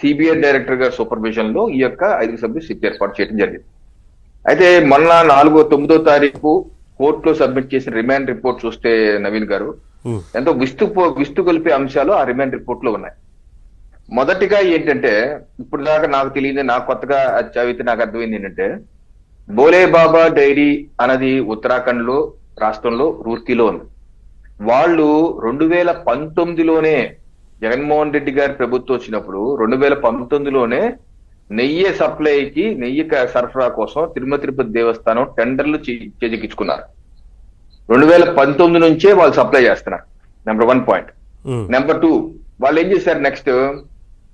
CBI director గారి సూపర్విజన్లో ఈ యొక్క ఐదు సభ్యులు సిట్ ఏర్పాటు చేయడం జరిగింది. అయితే మొన్న నాలుగో తొమ్మిదో తారీఖు కోర్టులో సబ్మిట్ చేసిన రిమాండ్ రిపోర్ట్ చూస్తే నవీన్ గారు ఎంతో విస్తు విస్తు కొలిపే అంశాలు ఆ రిమాండ్ రిపోర్ట్లో ఉన్నాయి. మొదటిగా ఏంటంటే ఇప్పుడు దాకా నాకు తెలియదు నాకు కొత్తగా చదివితే నాకు అర్థమైంది ఏంటంటే బోలే బాబా డైరీ అన్నది ఉత్తరాఖండ్లో రాష్ట్రంలో రూర్కీలో ఉంది. వాళ్ళు రెండు వేల పంతొమ్మిదిలోనే జగన్మోహన్ రెడ్డి గారి ప్రభుత్వం వచ్చినప్పుడు రెండు వేల పంతొమ్మిదిలోనే నెయ్యి సప్లైకి నెయ్యి సరఫరా కోసం తిరుమల తిరుపతి దేవస్థానం టెండర్లు చేజిక్కించుకున్నారు. రెండు వేల పంతొమ్మిది నుంచే వాళ్ళు సప్లై చేస్తున్నారు. Number one point number two వాళ్ళు ఏం చేశారు నెక్స్ట్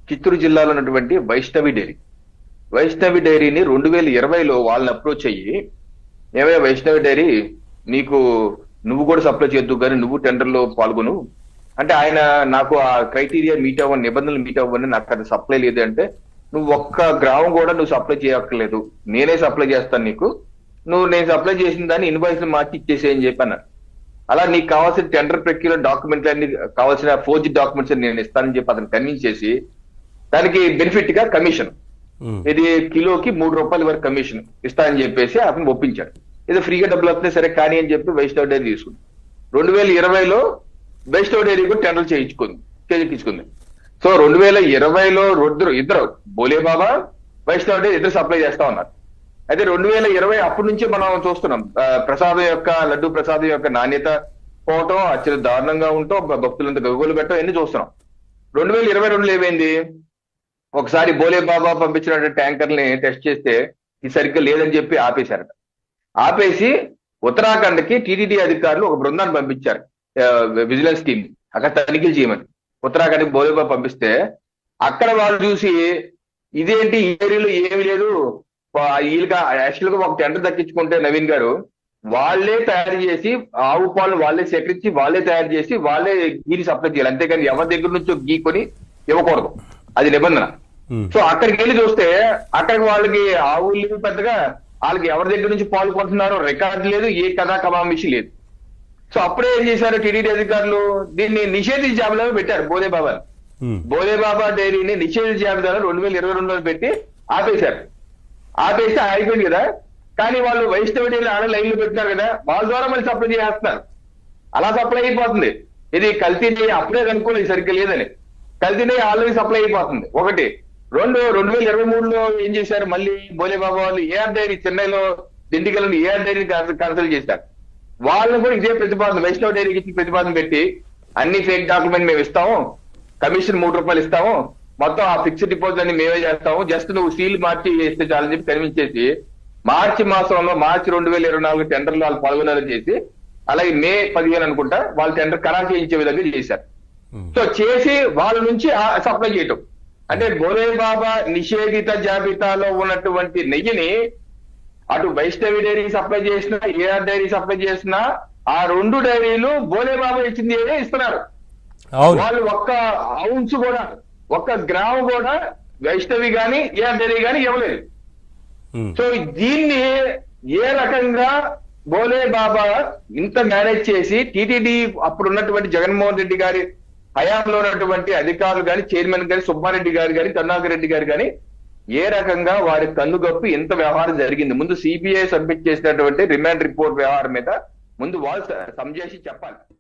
చిత్తూరు జిల్లాలో ఉన్నటువంటి వైష్ణవి డైరీ. వైష్ణవి డైరీని రెండు వేల ఇరవైలో వాళ్ళని అప్రోచ్ అయ్యి ఏమయ్యా వైష్ణవి డైరీ నీకు నువ్వు కూడా సప్లై చేయొద్దు కానీ నువ్వు టెండర్లో పాల్గొను అంటే ఆయన నాకు ఆ క్రైటీరియా మీట్ అవ్వని నిబంధనలు మీట్ అవ్వని నాకు అది సప్లై లేదు అంటే నువ్వు ఒక్క గ్రామం కూడా నువ్వు సప్లై చేయక్కర్లేదు. నేనే సప్లై చేస్తాను నీకు. నువ్వు నేను సప్లై చేసిన దాన్ని ఇన్వాయిస్ మార్చి ఇచ్చేసేయని చెప్పాను అలా నీకు కావాల్సిన టెండర్ ప్రక్రియలో డాక్యుమెంట్లు అన్ని కావాల్సిన ఫోర్జీ డాక్యుమెంట్స్ నేను ఇస్తానని చెప్పి అతను కన్విన్స్ చేసి దానికి బెనిఫిట్గా కమిషన్ ఇది కిలోకి మూడు రూపాయల వరకు కమిషన్ ఇస్తానని చెప్పేసి అతను ఒప్పించాడు. ఇది ఫ్రీగా డబ్బులు వస్తున్నాయి సరే కానీ అని చెప్పి వైష్ణవ్ డైరీ తీసుకుంది రెండు వేల ఇరవైలో బెస్ట్ డైరీ కూడా టెండర్ చేయించుకుంది చేయించుకుంది. సో రెండు వేల ఇరవైలో ఇద్దరు ఇద్దరు బోలే బాబా వైష్ణవ్ డైరీ ఇద్దరు సప్లై చేస్తా ఉన్నారు. అయితే రెండు వేల ఇరవై అప్పటి నుంచి మనం చూస్తున్నాం ప్రసాదం యొక్క లడ్డు ప్రసాదం యొక్క నాణ్యత పోవటం అత్యంత దారుణంగా ఉంటాం భ- భక్తులంతా గగులు పెట్టడం ఎన్ని చూస్తున్నాం. రెండు వేల ఇరవై రెండులో ఏమైంది? ఒకసారి బోలే బాబా పంపించిన ట్యాంకర్ని టెస్ట్ చేస్తే ఇది సరిగ్గా లేదని చెప్పి ఆపేశారట. ఆపేసి ఉత్తరాఖండ్కి టీటీడీ అధికారులు ఒక బృందాన్ని పంపించారు. విజిలెన్స్ టీమ్ అక్కడ తనిఖీలు చేయమని. ఉత్తరాఖండ్కి బోలే బాబా పంపిస్తే అక్కడ వాళ్ళు చూసి ఇదేంటి ఈ ఏరియాలో ఏమీ లేదు. వీళ్ళకి యాక్చువల్గా ఒక టెండర్ దక్కించుకుంటే నవీన్ గారు వాళ్ళే తయారు చేసి ఆవు పాలు వాళ్ళే సేకరించి వాళ్ళే తయారు చేసి వాళ్ళే గీని సప్లై చేయాలి. అంతేకాని ఎవరి దగ్గర నుంచో గీకొని ఇవ్వకూడదు. అది నిబంధన. సో అక్కడికి వెళ్ళి చూస్తే అక్కడికి వాళ్ళకి ఆవులు పెద్దగా. వాళ్ళకి ఎవరి దగ్గర నుంచి పాలు కొంటున్నారో రికార్డు లేదు ఏ కథా కమామిషి లేదు. సో అప్పుడే ఏం చేశారు టీడీడీ అధికారులు దీన్ని నిషేధించే జాబితాలో పెట్టారు బోదే బాబా. బోదే బాబా డైరీని నిషేధించే జాబితాలో రెండు వేల ఇరవై రెండులో పెట్టి ఆపేశారు. ఆపేస్తే అయిపోయింది కదా. కానీ వాళ్ళు వైష్ణవ డైరీ ఆడ లైన్లు పెట్టినారు కదా. వాళ్ళ ద్వారా మళ్ళీ సప్లై చేస్తున్నారు. అలా సప్లై అయిపోతుంది. ఇది కల్తీ నెయ్యి అప్పుడే కనుక్కోలేదు సరిగ్గా లేదని. కల్తీ నెయ్యి ఆల్రెడీ సప్లై అయిపోతుంది. ఒకటి. రెండు రెండు వేల ఇరవై మూడులో ఏం చేశారు? మళ్ళీ బోలే బాబా వాళ్ళు ఏఆర్ డైరీ చెన్నైలో దిండిగల్ ఏఆర్ డైరీ కన్సల్ట్ చేశారు. వాళ్ళని కూడా ఇదే ప్రతిపాదన వైష్ణవ్ డైరీకి ఇచ్చిన ప్రతిపాదన పెట్టి అన్ని ఫేక్ డాక్యుమెంట్ మేము ఇస్తాము కమిషన్ మూడు రూపాయలు ఇస్తాము మొత్తం ఆ ఫిక్స్డ్ డిపాజిట్ అన్ని మేమే చేస్తాము. జస్ట్ నువ్వు సీల్ మార్చి ఇస్తే చాలని చెప్పి కన్విన్స్ చేసి మార్చి మాసంలో మార్చి రెండు వేల ఇరవై నాలుగు టెండర్లు వాళ్ళు పాల్గొనేలా చేసి అలాగే మే పదిహేను అనుకుంటా వాళ్ళు టెండర్ ఖరారు చేయించే విధంగా చేశారు. సో చేసి వాళ్ళ నుంచి సప్లై చేయటం. అంటే బోరే బాబా నిషేధిత జాబితాలో ఉన్నటువంటి నెయ్యిని అటు వైష్ణవి డైరీ సప్లై చేసిన ఏఆర్ డైరీ సప్లై చేసిన ఆ రెండు డైరీలు బోలే బాబా ఇచ్చింది ఏదే ఇస్తున్నారు. వాళ్ళు ఒక్క ఔన్స్ కూడా ఒక్క గ్రాము కూడా వైష్ణవి గాని ఏఆర్ డైరీ గాని ఇవ్వలేదు. సో దీన్ని ఏ రకంగా బోలే బాబా ఇంత మేనేజ్ చేసి టీటీడీ అప్పుడు ఉన్నటువంటి జగన్మోహన్ రెడ్డి గారి హయాంలో ఉన్నటువంటి అధికారులు గాని చైర్మన్ గాని సుబ్బారెడ్డి గారు గాని కరుణాకర్ రెడ్డి గారు గాని ఏ రకంగా వారి కన్నుగప్పి ఇంత వ్యవహారం జరిగింది? ముందు సిబిఐ సబ్మిట్ చేసినటువంటి రిమాండ్ రిపోర్ట్ వ్యవహారం మీద ముందు వాళ్ళు సంజేసి సమ్ చేసి చెప్పాలి.